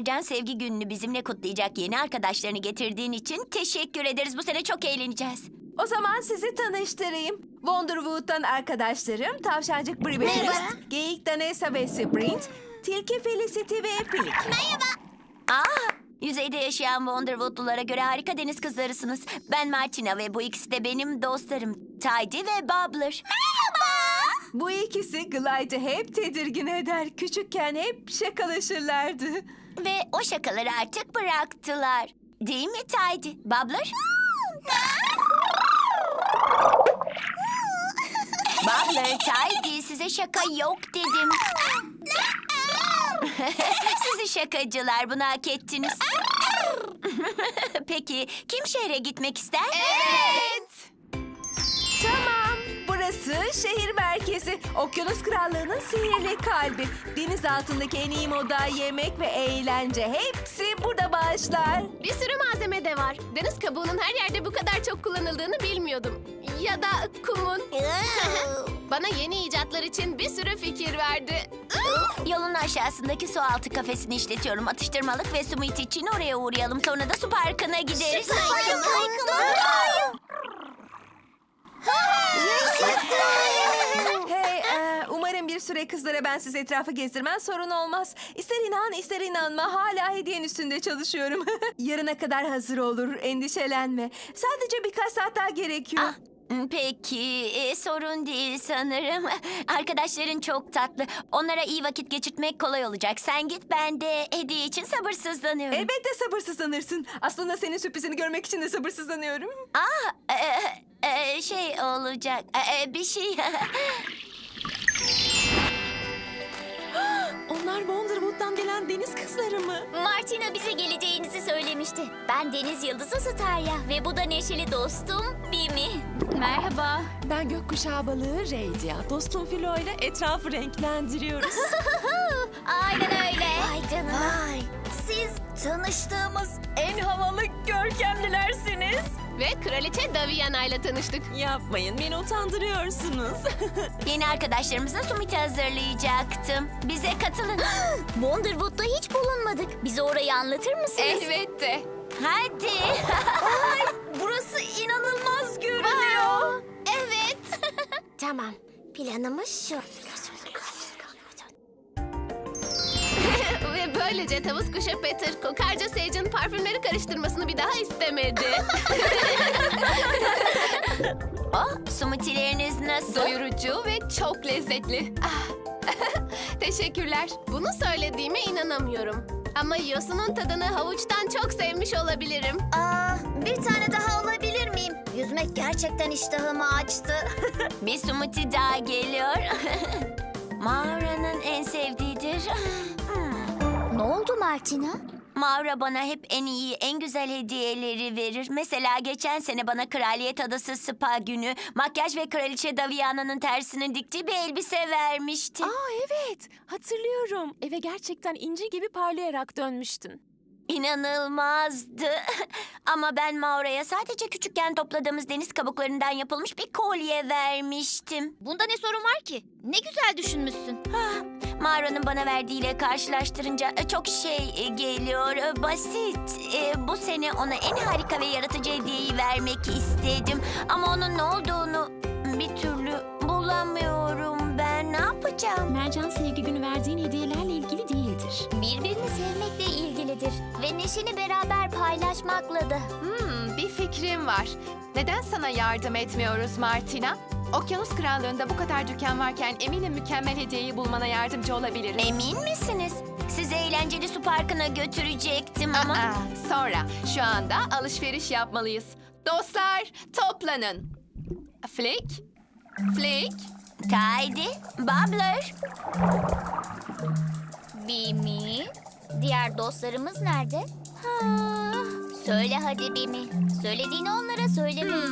Mercan Sevgi Günü'nü bizimle kutlayacak yeni arkadaşlarını getirdiğin için teşekkür ederiz. Bu sene çok eğleneceğiz. o zaman sizi tanıştırayım. Wonderwood'dan arkadaşlarım Tavşancık Merhaba. Becerist, Geyik Danesa ve Sprint, Tilki Felicity ve Filik. Aa, yüzeyde yaşayan Wonderwoodlulara göre harika deniz kızlarısınız. Ben Martina ve bu ikisi de benim dostlarım. Tidy ve Bubbler. Merhaba. Bu ikisi Glide'ı hep tedirgin eder. Küçükken hep şakalaşırlardı. Ve o şakaları artık bıraktılar. Değil mi Tidy? Bubbler? Bubbler, Tidy size şaka yok dedim. Sizi şakacılar bunu hak ettiniz. Peki kim şehre gitmek ister? Evet. Tamam. Burası şehir merkezi. Okyanus Krallığı'nın sihirli kalbi. Deniz altındaki en iyi moda, yemek ve eğlence hepsi burada başlar. Bir sürü malzeme de var. Deniz kabuğunun her yerde bu kadar çok kullanıldığını bilmiyordum. Ya da kumun. Bana yeni icatlar için bir sürü fikir verdi. Yolun aşağısındaki su altı kafesini işletiyorum. Atıştırmalık ve smoothie için oraya uğrayalım. Sonra da su parkına gideriz. Hey, e, umarım bir süre kızlara ben size etrafı gezdirmem sorun olmaz. İster inan ister inanma hala hediyen üstünde çalışıyorum. Yarına kadar hazır olur endişelenme. Sadece birkaç saat daha gerekiyor. Ah, Peki, e, sorun değil sanırım. Arkadaşların çok tatlı. Onlara iyi vakit geçirtmek kolay olacak. Sen git, ben de hediye için sabırsızlanıyorum. Elbette sabırsızlanırsın. Aslında senin sürprizini görmek için de sabırsızlanıyorum. Aa, e, e, şey olacak, e, e, bir şey. Onlar Wonderwood'dan gelen deniz kızları mı? Martina bize geleceğinizi söylemişti. Ben Deniz Yıldızı Starya ve bu da neşeli dostum Bimi. Merhaba. Ben gökkuşağı balığı Reydia. Dostum Filo ile etrafı renklendiriyoruz. Aynen öyle. Vay canına. Siz tanıştığımız en havalı görkemlilersiniz. Ve Kraliçe Daviana ile tanıştık. Yapmayın beni utandırıyorsunuz. Yeni arkadaşlarımıza sumiti hazırlayacaktım. Bize katılın. Wonderwood'da hiç bulunmadık. Bize orayı anlatır mısınız? Elbette. Hadi. Burası inanılmaz görünüyor. Evet. Tamam. Planımız şu. Ve böylece tavus kuşu Peter, kokarca Sage'in parfümleri karıştırmasını bir daha istemedi. oh, smoothie'leriniz nasıl? Doyurucu ve çok lezzetli. Ah. Teşekkürler. Bunu söylediğime inanamıyorum. Ama yosunun tadını havuçtan çok sevmiş olabilirim. Aa, bir tane daha alabilir miyim? Yüzmek gerçekten iştahımı açtı. Bir smoothie daha geliyor. Maura'nın en sevdiğidir. Ne oldu Martina? Maura bana hep en iyi, en güzel hediyeleri verir. Mesela geçen sene bana Kraliyet Adası Spa günü makyaj ve Kraliçe Daviana'nın tersinin diktiği bir elbise vermişti. Aa evet, hatırlıyorum. Eve gerçekten inci gibi parlayarak dönmüştün. İnanılmazdı. Ama ben Maura'ya sadece küçükken topladığımız deniz kabuklarından yapılmış bir kolye vermiştim. Bunda ne sorun var ki? Ne güzel düşünmüşsün. Ah, Maura'nın bana verdiğiyle karşılaştırınca e, çok şey e, geliyor. E, Basit. Bu sene ona en harika ve yaratıcı hediyeyi vermek istedim. Ama onun ne olduğunu bir türlü bulamıyorum ben. Ne yapacağım? Mercan sevgi günü verdiğin hediyelerle değildir. Birbirini sevmekle ilgilidir ve neşeni beraber paylaşmakla da. Hmm, bir fikrim var. Neden sana yardım etmiyoruz Martina? Okyanus Krallığı'nda bu kadar dükkan varken eminim mükemmel hediyeyi bulmana yardımcı olabiliriz. Emin misiniz? Sizi eğlenceli su parkına götürecektim ama... Aa, sonra şu anda alışveriş yapmalıyız. Dostlar toplanın. Flick, Flick, Tidy, Bubbler. Bimi. Diğer dostlarımız nerede? Ha. Söyle hadi Bimi. Söylediğini onlara söylemeyiz.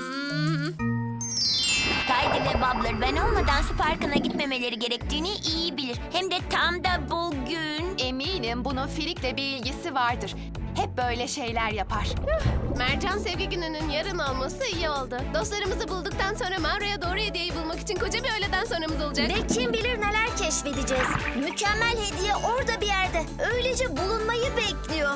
Tidy ve Bubbler ben olmadan su parkına gitmemeleri gerektiğini iyi bilir. Hem de tam da bugün. eminim bunun Flick'le bir ilgisi vardır. Böyle şeyler yapar. Mercan Sevgi Günü'nün yarın olması iyi oldu. Dostlarımızı bulduktan sonra mağaraya doğru hediyeyi bulmak için koca bir öğleden sonramız olacak. Ve kim bilir neler keşfedeceğiz. Mükemmel hediye orada bir yerde. Öylece bulunmayı bekliyor.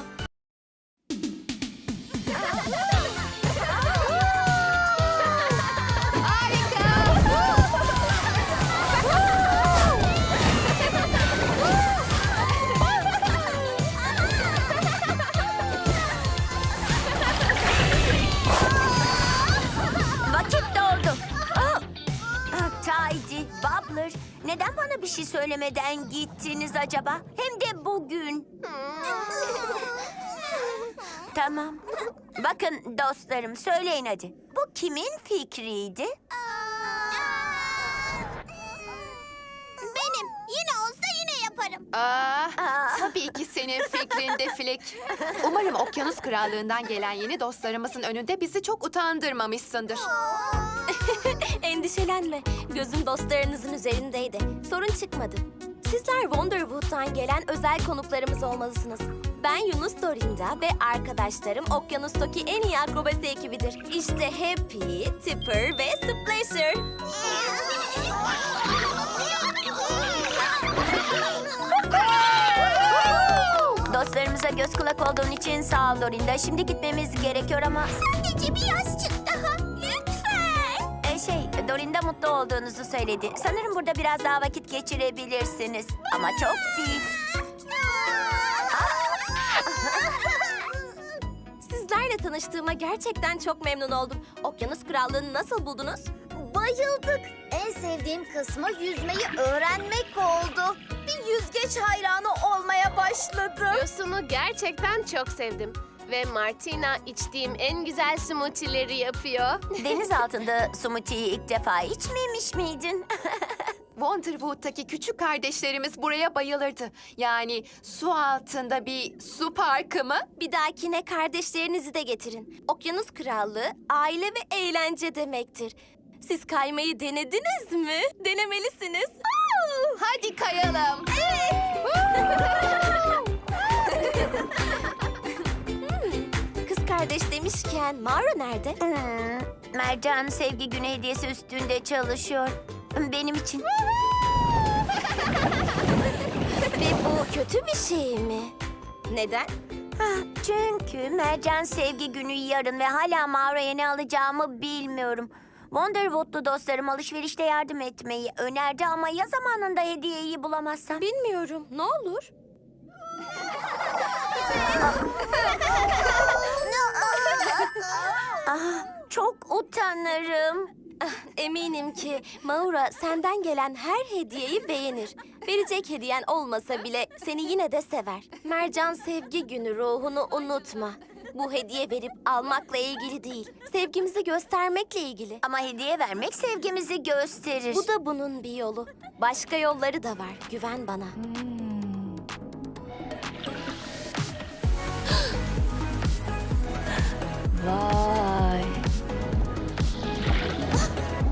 Söylemeden gittiniz acaba? Hem de bugün. tamam. Bakın dostlarım, söyleyin hadi. Bu kimin fikriydi? Benim. Yine olsa yine yaparım. Aa, Aa. tabii ki senin fikrinde Flick. Umarım Okyanus Krallığı'ndan gelen yeni dostlarımızın önünde bizi çok utandırmamışsındır. Endişelenme. Gözüm dostlarınızın üzerindeydi. Sorun çıkmadı. Sizler Wonderwood'dan gelen özel konuklarımız olmalısınız. Ben Yunus Dorinda ve arkadaşlarım Okyanus'taki en iyi akrobasi ekibidir. İşte Happy, Tipper ve Splasher. Dostlarımıza göz kulak olduğun için sağ ol Dorinda. Şimdi gitmemiz gerekiyor ama... Sadece bir yastık daha. E, şey, Dorinda mutlu olduğunuzu söyledi. Sanırım burada biraz daha vakit geçirebilirsiniz. Ama çok değil. Sizlerle tanıştığıma gerçekten çok memnun oldum. Okyanus Krallığı'nı nasıl buldunuz? Bayıldık. En sevdiğim kısmı yüzmeyi öğrenmek oldu. Bir yüzgeç hayranı olmaya başladım. Yosunu gerçekten çok sevdim. Ve Martina içtiğim en güzel smoothie'leri yapıyor. Deniz altında smoothie'yi ilk defa içmemiş miydin? Wonderwood'daki küçük kardeşlerimiz buraya bayılırdı. Yani su altında bir su parkı mı? Bir dahakine kardeşlerinizi de getirin. Okyanus Krallığı aile ve eğlence demektir. Siz kaymayı denediniz mi? Denemelisiniz. Hadi kayalım. Kız kardeş demişken Mara nerede? Hmm, Mercan sevgi günü hediyesi üstünde çalışıyor. Benim için. Ve bu kötü bir şey mi? Neden? Çünkü Mercan sevgi günü yarın ve hala mağaraya ne alacağımı bilmiyorum. Wonderwood'lu dostlarım alışverişte yardım etmeyi önerdi ama ya zamanında hediyeyi bulamazsam? Bilmiyorum. Ne olur? Ah, çok utanırım. Eminim ki Maura senden gelen her hediyeyi beğenir. Verecek hediyen olmasa bile seni yine de sever. Mercan sevgi günü ruhunu unutma. Bu hediye verip almakla ilgili değil. Sevgimizi göstermekle ilgili. Ama hediye vermek sevgimizi gösterir. Bu da bunun bir yolu. Başka yolları da var. Güven bana.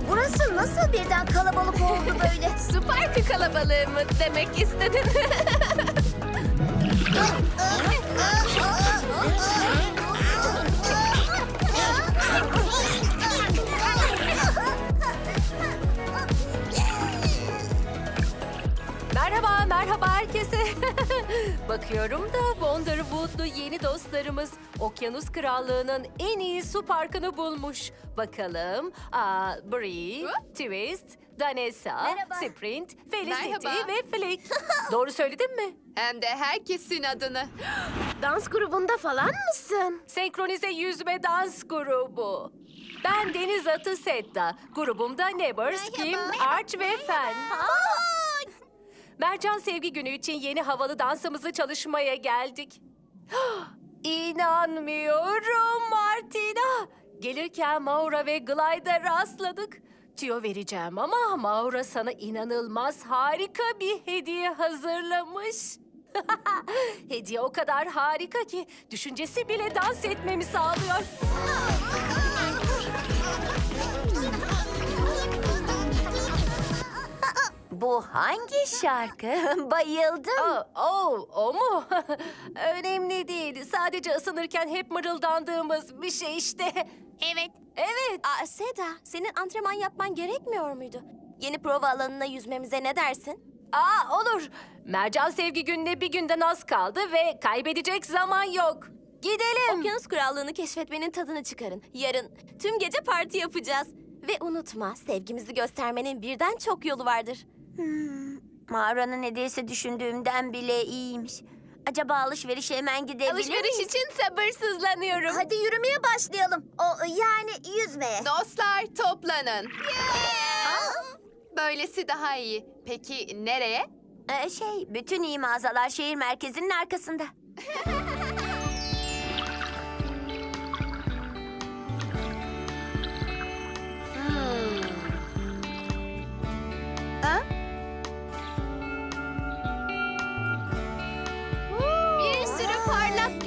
Burası nasıl birden kalabalık oldu böyle? Su parkı kalabalığı mı demek istedin? Bakıyorum da Wonderwood'lu yeni dostlarımız Okyanus Krallığı'nın en iyi su parkını bulmuş. Bakalım, aa, Bree, Twist, Danessa, Merhaba. Sprint, Felicity Merhaba. ve Flick. Doğru söyledim mi? Hem de herkesin adını. Dans grubunda falan mısın? Senkronize yüzme dans grubu. Ben deniz atı Setta. Grubumda Neber, Skim, Arch ve Fen. Mercan Sevgi Günü için yeni havalı dansımızı çalışmaya geldik. İnanmıyorum Martina. Gelirken Maura ve Glide'a rastladık. Tüyo vereceğim ama Maura sana inanılmaz harika bir hediye hazırlamış. hediye o kadar harika ki düşüncesi bile dans etmemi sağlıyor. Bu hangi şarkı? Bayıldım. Aa, o, o mu? Önemli değil. Sadece ısınırken hep mırıldandığımız bir şey işte. Evet. Evet. Aa, Seda, senin antrenman yapman gerekmiyor muydu? Yeni prova alanına yüzmemize ne dersin? Aa olur. Mercan sevgi gününe bir günden az kaldı ve kaybedecek zaman yok. Gidelim. Okyanus Krallığı'nı keşfetmenin tadını çıkarın. Yarın tüm gece parti yapacağız. Ve unutma, sevgimizi göstermenin birden çok yolu vardır. Mağaranın hediyesi düşündüğümden bile iyiymiş. Acaba alışverişe hemen gidebilir Alışveriş miyiz? için sabırsızlanıyorum. Hadi yürümeye başlayalım. O yani yüzmeye. Dostlar toplanın. Böylesi daha iyi. Peki nereye? Ee, şey, bütün iyi mağazalar şehir merkezinin arkasında.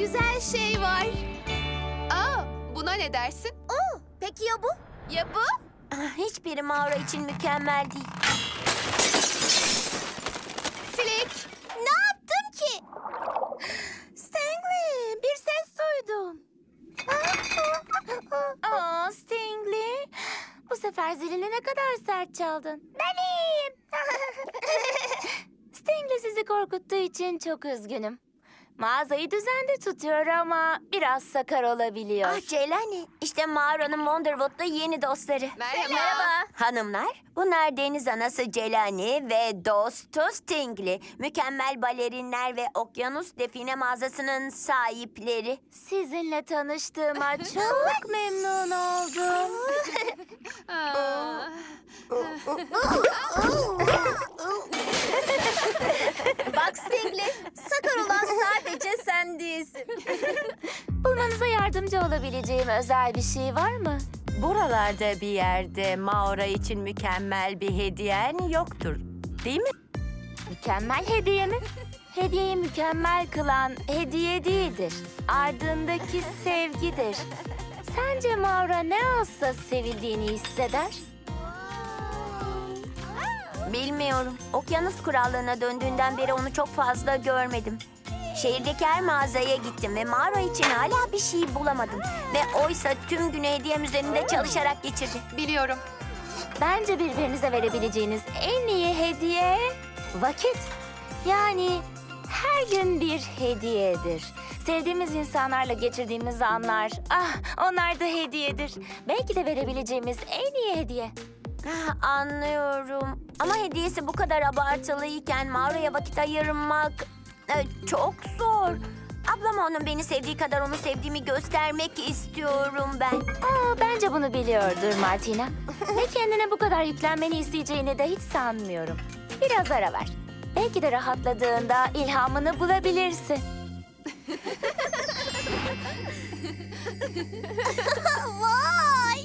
güzel şey var. Aa, buna ne dersin? Peki ya bu? Ya bu? Ah, Hiçbiri mağara için mükemmel değil. Flick. Ne yaptım ki? Stanley, bir ses duydum. Aa, Stingley. Bu sefer zilini ne kadar sert çaldın. Ben iyiyim. Stingley sizi korkuttuğu için çok üzgünüm. Mağazayı düzende tutuyor ama biraz sakar olabiliyor. Ah Celani, işte mağaranın Wonderwood'da yeni dostları. Merhaba. Hanımlar, bunlar deniz anası Celani ve dostu Stingley. Mükemmel balerinler ve okyanus define mağazasının sahipleri. Sizinle tanıştığıma çok memnun oldum. Aa, Bak olan değilsin. Bulmanıza yardımcı olabileceğim özel bir şey var mı? Buralarda bir yerde Maora için mükemmel bir hediyen yoktur. Değil mi? Mükemmel hediye mi? Hediyeyi mükemmel kılan hediye değildir. Ardındaki sevgidir. Sence Maura ne olsa sevildiğini hisseder? Bilmiyorum. Okyanus kurallığına döndüğünden beri onu çok fazla görmedim. Şehirdeki her mağazaya gittim ve mağara için hala bir şey bulamadım. Ve oysa tüm günü hediyem üzerinde çalışarak geçirdi. biliyorum. Bence birbirinize verebileceğiniz en iyi hediye vakit. Yani her gün bir hediyedir. Sevdiğimiz insanlarla geçirdiğimiz anlar, ah onlar da hediyedir. Belki de verebileceğimiz en iyi hediye. Ah, anlıyorum. Ama hediyesi bu kadar abartılıyken mağaraya vakit ayırmak e, çok zor. Ablama onun beni sevdiği kadar onu sevdiğimi göstermek istiyorum ben. Aa, bence bunu biliyordur Martina. Ve kendine bu kadar yüklenmeni isteyeceğini de hiç sanmıyorum. Biraz ara ver. Belki de rahatladığında ilhamını bulabilirsin. Vay!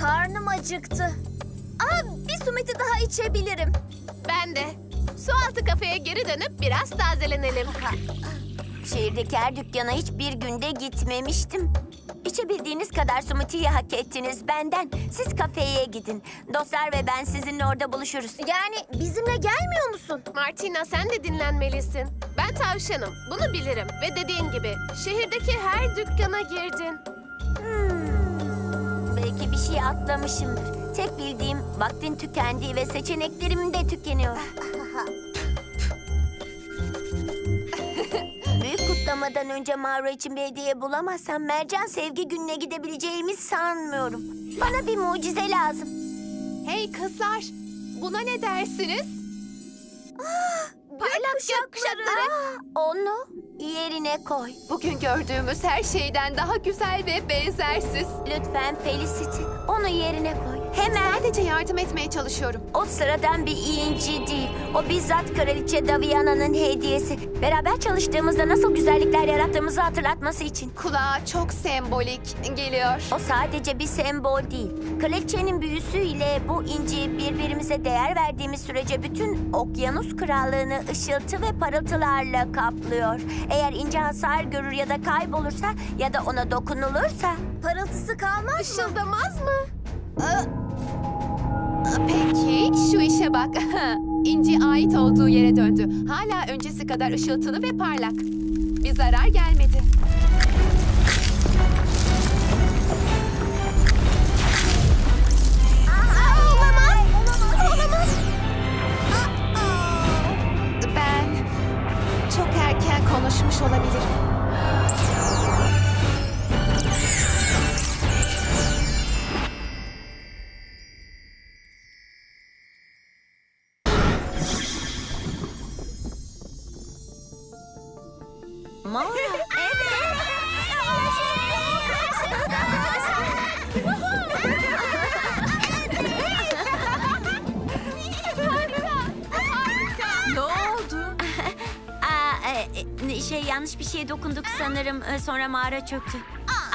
Karnım acıktı. Aa, bir sumeti daha içebilirim. Ben de. Su altı kafeye geri dönüp biraz tazelenelim. Şehirdeki her dükkana hiçbir günde gitmemiştim. İçebildiğiniz kadar smoothie'yi hak ettiniz benden. Siz kafeye gidin. Dostlar ve ben sizinle orada buluşuruz. Yani bizimle gelmiyor musun? Martina sen de dinlenmelisin. Ben tavşanım. Bunu bilirim. Ve dediğin gibi şehirdeki her dükkana girdin. Belki bir şey atlamışımdır. Tek bildiğim vaktin tükendiği ve seçeneklerim de tükeniyor. Kutlamadan önce mağara için bir hediye bulamazsam Mercan sevgi gününe gidebileceğimi sanmıyorum. Bana bir mucize lazım. Hey kızlar, buna ne dersiniz? Parlak gökkuşakları. Onu yerine koy. Bugün gördüğümüz her şeyden daha güzel ve benzersiz. Lütfen Felicity. Onu yerine koy. Hemen. Sadece yardım etmeye çalışıyorum. O sıradan bir inci değil. O bizzat Kraliçe Daviana'nın hediyesi. Beraber çalıştığımızda nasıl güzellikler yarattığımızı hatırlatması için. Kulağa çok sembolik geliyor. O sadece bir sembol değil. Kraliçenin büyüsüyle bu inci birbirimize değer verdiğimiz sürece bütün okyanus krallığını ışıltı ve parıltılarla kaplıyor. Eğer inci hasar görür ya da kaybolursa ya da ona dokunulursa Parıltısı kalmaz mı? Işıldamaz mı? Peki, şu işe bak. İnci ait olduğu yere döndü. Hala öncesi kadar ışıltılı ve parlak. Bir zarar gelmedi. Ben çok erken konuşmuş olabilirim. Sanırım. E, Sonra mağara çöktü.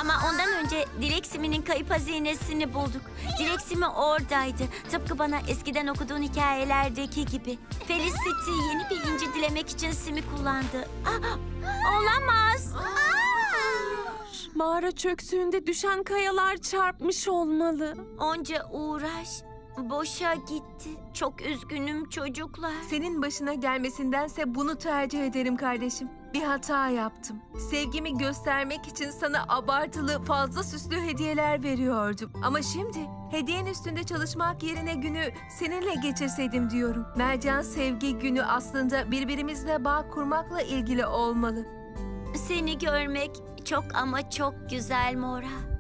Ama ondan önce Dilek Simi'nin kayıp hazinesini bulduk. Dilek Simi oradaydı. Tıpkı bana eskiden okuduğun hikayelerdeki gibi. Felicity yeni bir inci dilemek için Simi kullandı. Ah, olamaz. Mağara çöktüğünde düşen kayalar çarpmış olmalı. Onca uğraş boşa gitti. Çok üzgünüm çocuklar. Senin başına gelmesindense bunu tercih ederim kardeşim. Bir hata yaptım. Sevgimi göstermek için sana abartılı, fazla süslü hediyeler veriyordum. Ama şimdi hediyen üstünde çalışmak yerine günü seninle geçirseydim diyorum. Mercan Sevgi Günü aslında birbirimizle bağ kurmakla ilgili olmalı. Seni görmek çok ama çok güzel Mora.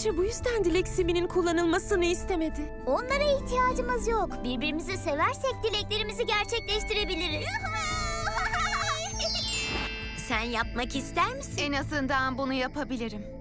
Kraliçe bu yüzden Dilek Simi'nin kullanılmasını istemedi. Onlara ihtiyacımız yok. Birbirimizi seversek dileklerimizi gerçekleştirebiliriz. Sen yapmak ister misin? En azından bunu yapabilirim.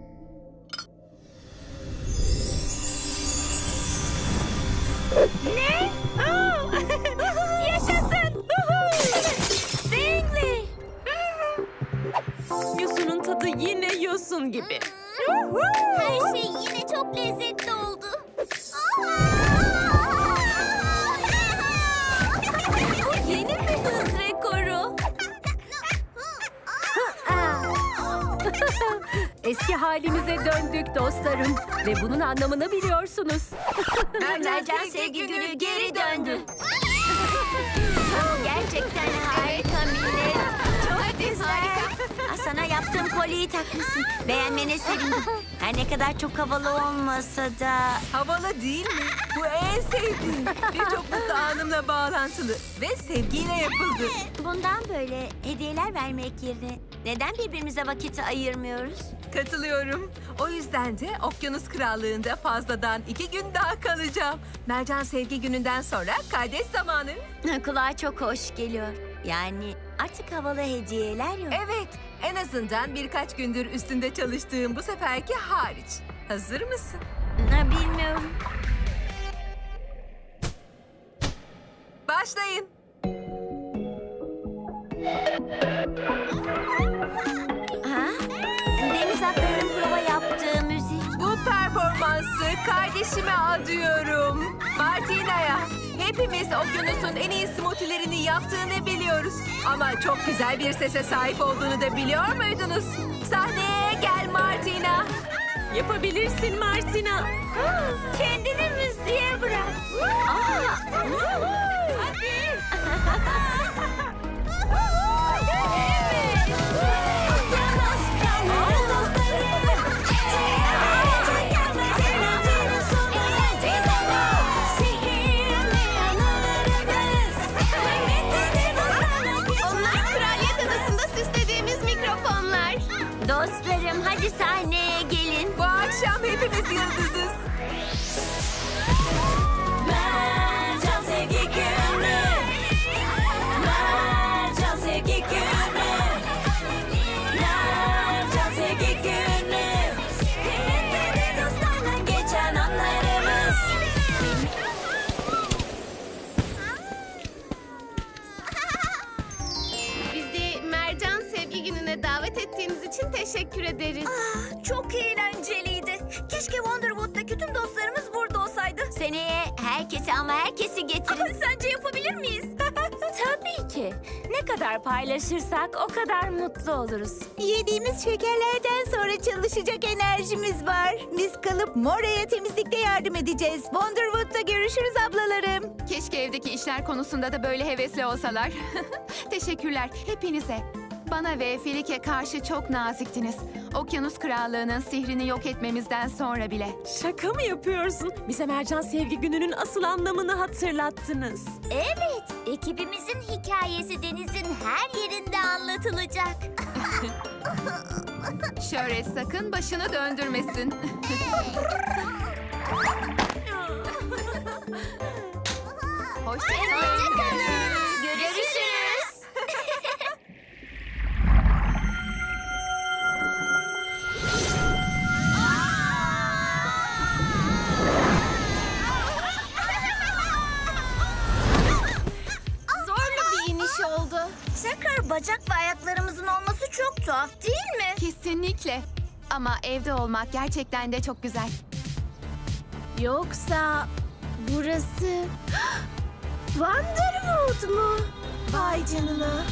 Eski halimize döndük dostlarım ve bunun anlamını biliyorsunuz. Mercan Sevgi Günü geri döndü. Gerçekten harika millet. Çok güzel. Aa, Sana yaptığım kolyeyi takmışsın. Beğenmene sevindim. Her ne kadar çok havalı olmasa da... Havalı değil mi? Bu en sevdiğim. Birçok mutlu anımla bağlantılı ve sevgiyle yapıldı. Bundan böyle hediyeler vermek yerine neden birbirimize vakit ayırmıyoruz? Katılıyorum. O yüzden de Okyanus Krallığı'nda fazladan iki gün daha kalacağım. Mercan Sevgi Günü'nden sonra kardeş zamanı. Kulağa çok hoş geliyor. Yani artık havalı hediyeler yok. Evet, en azından birkaç gündür üstünde çalıştığım bu seferki hariç. Hazır mısın? Ha, bilmiyorum. Başlayın. Ha? Deniz atlarının prova yaptığı müzik. Bu performansı kardeşime adıyorum. Martina'ya. Hepimiz okyanusun en iyi smoothie'lerini yaptığını biliyoruz. Ama çok güzel bir sese sahip olduğunu da biliyor muydunuz? Sahneye gel Martina. Yapabilirsin Martina. Kendini müziğe bırak. Onlar kraliyet adasında süslediğimiz mikrofonlar. Dostlarım hadi sahneye yıldızız. Mercan sevgi günü. Mercan sevgi günü. Mercan sevgi günü. Kıymetli dostlarla geçen anlarımız. Bizi Mercan Sevgi Günü'ne davet ettiğiniz için teşekkür ederiz. Çok eğlenceliydi. Herkesi ama herkesi getirin. Sence yapabilir miyiz? Tabii ki. Ne kadar paylaşırsak o kadar mutlu oluruz. Yediğimiz şekerlerden sonra çalışacak enerjimiz var. Biz kalıp Mora'ya temizlikte yardım edeceğiz. Wonderwood'da görüşürüz ablalarım. Keşke evdeki işler konusunda da böyle hevesli olsalar. Teşekkürler hepinize. Bana ve Felik'e karşı çok naziktiniz. Okyanus Krallığı'nın sihrini yok etmemizden sonra bile. Şaka mı yapıyorsun? Bize Mercan Sevgi Günü'nün asıl anlamını hatırlattınız. Evet, ekibimizin hikayesi denizin her yerinde anlatılacak. Şöyle sakın başını döndürmesin. Hoşçakalın. Görüşürüz. Ama evde olmak gerçekten de çok güzel. Yoksa burası Wonderwood mu? Vay canına.